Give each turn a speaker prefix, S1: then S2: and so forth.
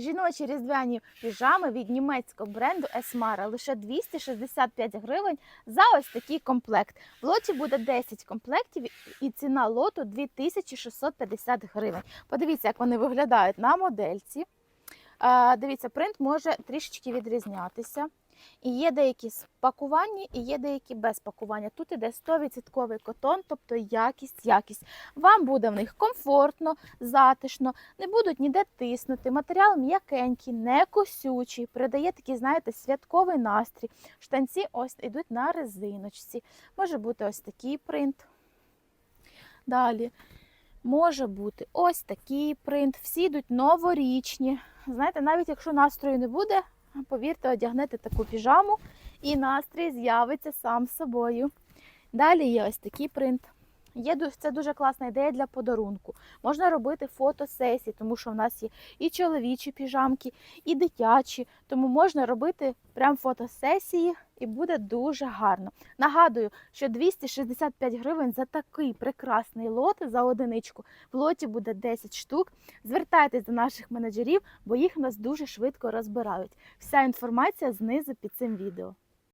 S1: Жіночі різдвяні піжами від німецького бренду Esmara лише 265 гривень за ось такий комплект. В лоті буде 10 комплектів і ціна лоту 2650 гривень. Подивіться, як вони виглядають на модельці. Дивіться, принт може трішечки відрізнятися. І є деякі з пакування, і є деякі без пакування. Тут іде 100% котон, тобто якість, якість. Вам буде в них комфортно, затишно, не будуть ніде тиснути. Матеріал м'якенький, не косючий, передає такий, знаєте, святковий настрій. Штанці ось йдуть на резиночці. Може бути ось такий принт. Далі. Може бути ось такий принт. Всі йдуть новорічні. Знаєте, навіть якщо настрою не буде, повірте, одягнете таку піжаму і настрій з'явиться сам собою. Далі є ось такий принт. Є це дуже класна ідея для подарунку. Можна робити фотосесії, тому що в нас є і чоловічі піжамки, і дитячі. Тому можна робити прям фотосесії і буде дуже гарно. Нагадую, що 265 гривень за такий прекрасний лот за одиничку. В лоті буде 10 штук. Звертайтесь до наших менеджерів, бо їх у нас дуже швидко розбирають. Вся інформація знизу під цим відео.